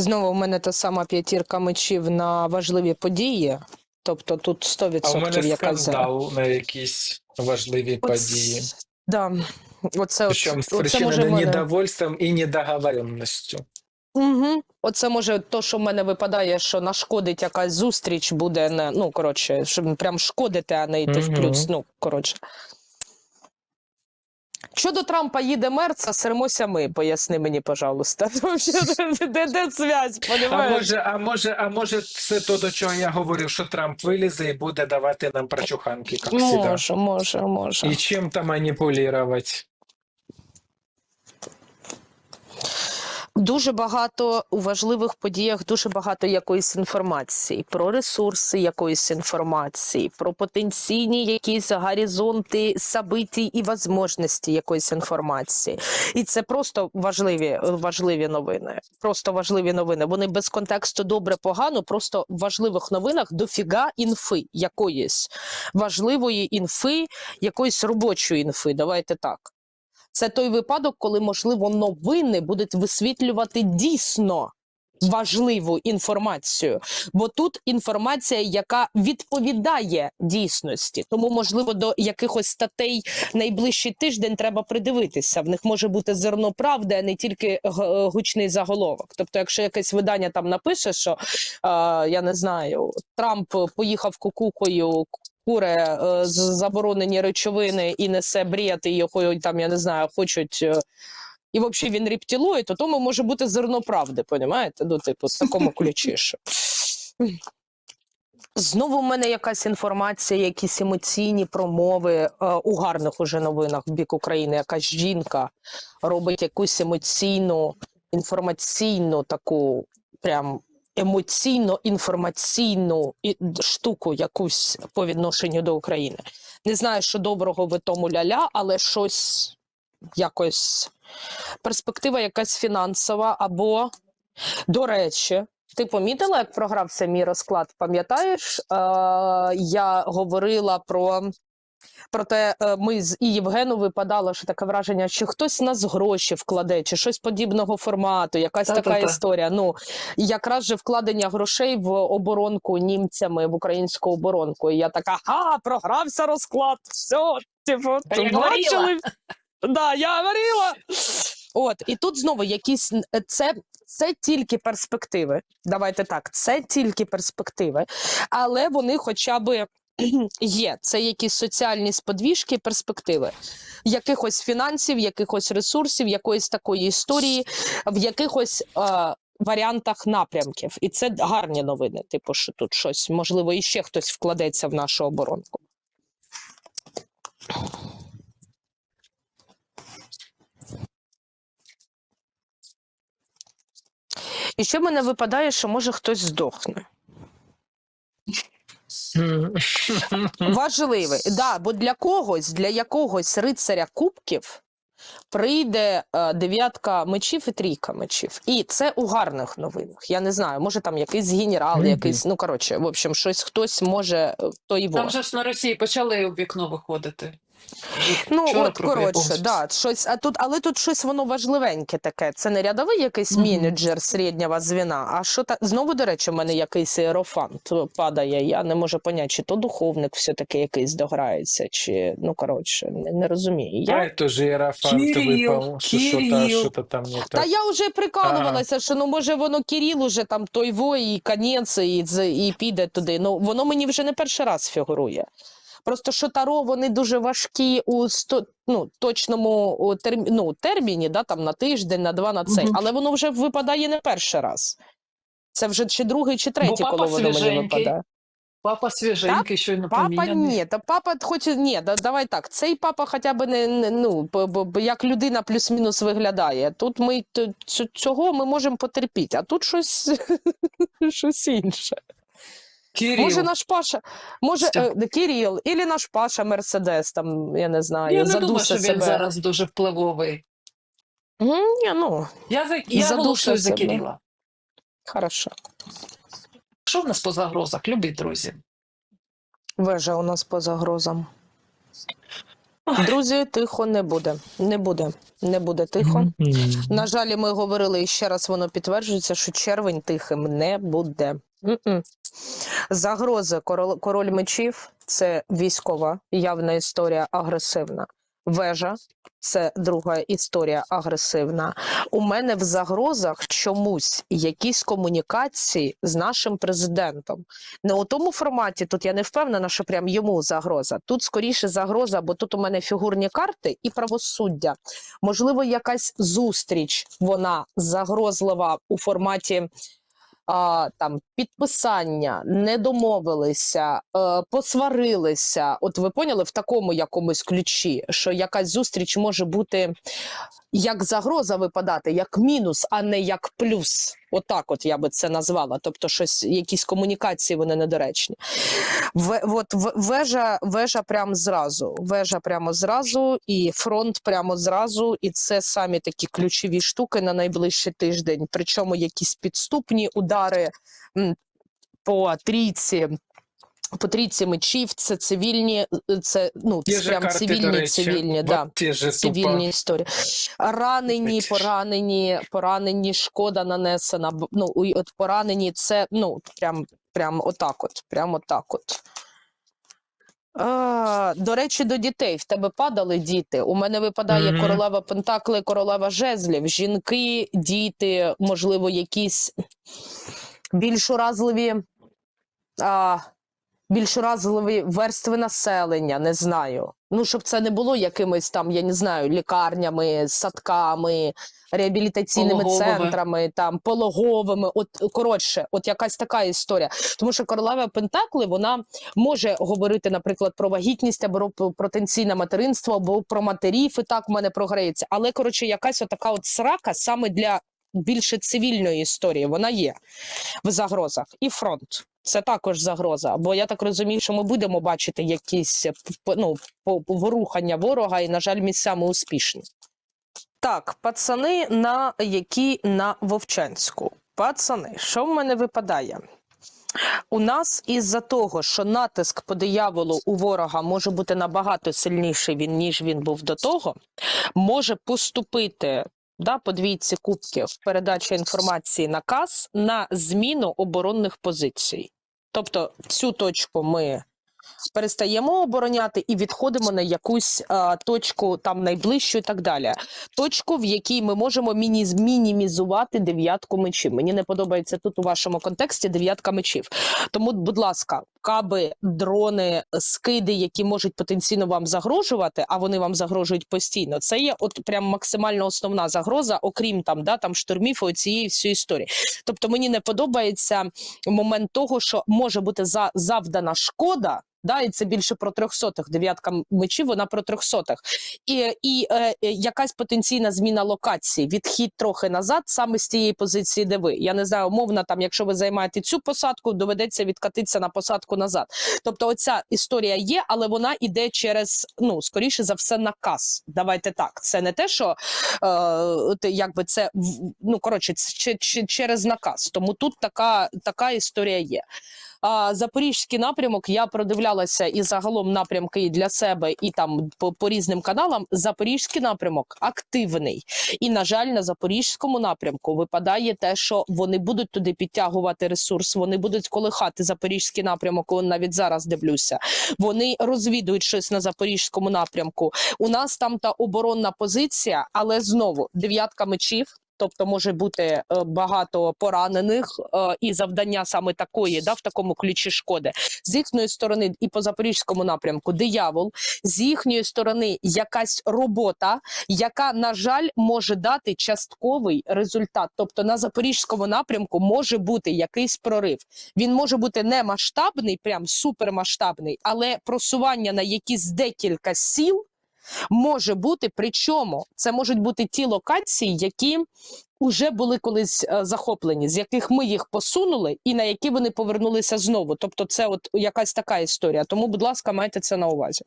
Знову в мене та сама п'ятірка мечів на важливі події. Тобто тут 100% А у мене якась скандал на якісь важливі події. Да. Оце, Причому в мене... недовольством і недоговоренністю. Угу. Оце може то, що в мене випадає, що нашкодить якась зустріч, буде не ну коротше, щоб прям шкодити, а не йти в плюс. Ну коротше. Щодо Трампа їде мер, це серемося ми. Поясни мені, пожалуйста. Де, де, де зв'язь, А може, а може, а може, це то, до чого я говорив, що Трамп вилізе і буде давати нам прочуханки, як завжди. Може, може, може. І чим-то маніпулювати. Дуже багато у важливих подіях, дуже багато якоїсь інформації про ресурси якоїсь інформації, про потенційні якісь горизонти событий і можливості якоїсь інформації. І це просто важливі, важливі новини. Просто важливі новини. Вони без контексту добре, погано. Просто в важливих новинах дофіга інфи якоїсь важливої інфи, якоїсь робочої інфи. Давайте так. Це той випадок, коли, можливо, новини будуть висвітлювати дійсно важливу інформацію. Бо тут інформація, яка відповідає дійсності. Тому, можливо, до якихось статей найближчий тиждень треба придивитися. В них може бути зерно правди, а не тільки гучний заголовок. Тобто, якщо якесь видання там напише, що е, я не знаю, Трамп поїхав кукукою куре е, заборонені речовини і несе бред, і його там, я не знаю, хочуть. е, І взагалі він рептилоїд, то тому може бути зерно правди, понімаєте? Ну, типу, в такому ключі. що. Знову в мене якась інформація, якісь емоційні промови е, у гарних уже новинах в бік України. Якась жінка робить якусь емоційну, інформаційну таку прям емоційно-інформаційну штуку якусь по відношенню до України. Не знаю, що доброго в тому ляля, але щось якось перспектива якась фінансова або, до речі, ти помітила, як програвся мій розклад? Пам'ятаєш, е, я говорила про. Проте е, ми з і Євгену випадало, що таке враження, чи хтось нас гроші вкладе, чи щось подібного формату, якась така Та-та-та. історія. Ну якраз же вкладення грошей в оборонку німцями в українську оборонку. І я така, ха, програвся розклад. Все, типу, я бачили. Да, я говорила. От, і тут знову якісь е, це, це тільки перспективи. Давайте так, це тільки перспективи, але вони хоча б є. Це якісь соціальні сподвіжки, перспективи якихось фінансів, якихось ресурсів, якоїсь такої історії, в якихось. Е, Варіантах напрямків, і це гарні новини. Типу, що тут щось можливо іще хтось вкладеться в нашу оборонку. І ще мене випадає, що може хтось здохне. Важливий, да, бо для когось, для якогось рицаря кубків прийде е, дев'ятка мечів і трійка мечів. І це у гарних новинах. Я не знаю, може там якийсь генерал, якийсь, ну коротше, в общем, щось хтось може той. то і Там же ж на Росії почали у вікно виходити. Ну, Вчора от коротше, да, щось, а тут, але тут щось воно важливеньке таке. Це не рядовий якийсь менеджер середнього звіна, а що та знову, до речі, в мене якийсь іерофант падає. Я не можу поняти, чи то духовник все-таки якийсь дограється, чи ну коротше, не, не розумію. Я... Теж випав, що що-то, що-то там не Та я вже прикалувалася, що ну може воно Кирил уже там той во і конець, і, і піде туди. Ну воно мені вже не перший раз фігурує. Просто що таро вони дуже важкі у сто, ну, точному у терм, ну, терміні, да, там на тиждень, на два, на цей, Мгм. але воно вже випадає не перший раз. Це вже чи другий, чи третій, коли воно мені випадає. Папа свіженький, щойно Папа поміняний. ні, та папа хоч ні, да, давай так. Цей папа хоча б не, не ну, б- б- б- як людина плюс-мінус виглядає. Тут ми цього ми можемо потерпіти, а тут щось, щось інше. Кирил. Може, наш Паша, може Все. е, Кирил, або наш Паша Мерседес, там, я не знаю, Я не задусе думаю, що він зараз дуже впливовий. М, Ні, ну, Я, за... я голосую за себе. Кирила. хорошо. Що в нас по загрозах, любі друзі? Вежа у нас по загрозам. Друзі, тихо не буде. Не буде. Не буде тихо. На жаль, ми говорили і ще раз воно підтверджується, що червень тихим не буде. М-м. Загрози король, король мечів це військова явна історія агресивна. Вежа це друга історія агресивна. У мене в загрозах чомусь якісь комунікації з нашим президентом. Не у тому форматі, тут я не впевнена, що прям йому загроза. Тут скоріше загроза, бо тут у мене фігурні карти і правосуддя. Можливо, якась зустріч вона загрозлива у форматі. А, там підписання, не домовилися, е, посварилися. От ви поняли в такому якомусь ключі, що якась зустріч може бути як загроза випадати, як мінус, а не як плюс. Отак, от я би це назвала. Тобто, щось, якісь комунікації вони недоречні. В, от в- вежа, вежа прямо зразу. Вежа прямо зразу, і фронт прямо зразу. І це самі такі ключові штуки на найближчий тиждень. Причому якісь підступні удари по трійці. По трійці мечів це цивільні, це ну це прям карти, цивільні, речі, цивільні, да цивільні тупо. історії. Ранені, поранені, поранені, шкода нанесена. Ну, і от поранені, це ну прям, прям отак, от, прям отак от. А, до речі, до дітей в тебе падали діти. У мене випадає Мгм. королева Пентакли, королева жезлів. Жінки, діти, можливо, якісь більш уразливі, а, більш уразливі верстви населення, не знаю. Ну, щоб це не було якимись там, я не знаю, лікарнями, садками, реабілітаційними Пологовими. центрами, там пологовими. От коротше, от якась така історія. Тому що королева Пентакли вона може говорити, наприклад, про вагітність або про потенційне материнство, або про матерів, і так в мене програється. Але коротше, якась отака от срака саме для більше цивільної історії. Вона є в загрозах. І фронт. Це також загроза. Бо я так розумію, що ми будемо бачити якісь е, ну, ворухання ворога, і, на жаль, місцями успішні. Так, пацани, на які на Вовчанську. Пацани, що в мене випадає? У нас із-за того, що натиск по дияволу у ворога може бути набагато сильніший ніж він був до того, може поступити да, по двійці кубків передача інформації наказ на зміну оборонних позицій. Тобто цю точку ми перестаємо обороняти і відходимо на якусь а, точку там найближчу і так далі. Точку, в якій ми можемо міні- мінімізувати дев'ятку мечів. Мені не подобається тут у вашому контексті дев'ятка мечів. Тому, будь ласка, каби, дрони, скиди, які можуть потенційно вам загрожувати, а вони вам загрожують постійно. Це є от прям максимально основна загроза, окрім там, да, там штурмів і цієї всієї історії. Тобто мені не подобається момент того, що може бути за, завдана шкода. Да, і це більше про трьохсотих. Дев'ятка мечів, вона про трьохсотих. І, і е, е, якась потенційна зміна локації, відхід трохи назад, саме з тієї позиції, де ви. Я не знаю, умовно, там, якщо ви займаєте цю посадку, доведеться відкатитися на посадку назад. Тобто, оця історія є, але вона іде через, ну, скоріше за все, наказ. Давайте так. Це не те, що е, якби це ну коротше, це че- че- через наказ. Тому тут така, така історія є. А, Запорізький напрямок я продивлялася і загалом напрямки для себе, і там по, по різним каналам. Запорізький напрямок активний. І, на жаль, на запорізькому напрямку випадає те, що вони будуть туди підтягувати ресурс, вони будуть колихати запорізький напрямок. Он навіть зараз дивлюся. Вони розвідують щось на запорізькому напрямку. У нас там та оборонна позиція, але знову дев'ятка мечів. Тобто може бути е, багато поранених е, і завдання саме такої, да, в такому ключі шкоди. З їхньої сторони, і по запорізькому напрямку диявол, з їхньої сторони якась робота, яка, на жаль, може дати частковий результат. Тобто на запорізькому напрямку може бути якийсь прорив. Він може бути не масштабний, прям супермасштабний, але просування на якісь декілька сіл може бути. Причому це можуть бути ті локації, які вже були колись е, захоплені, з яких ми їх посунули, і на які вони повернулися знову. Тобто, це от якась така історія. Тому, будь ласка, майте це на увазі.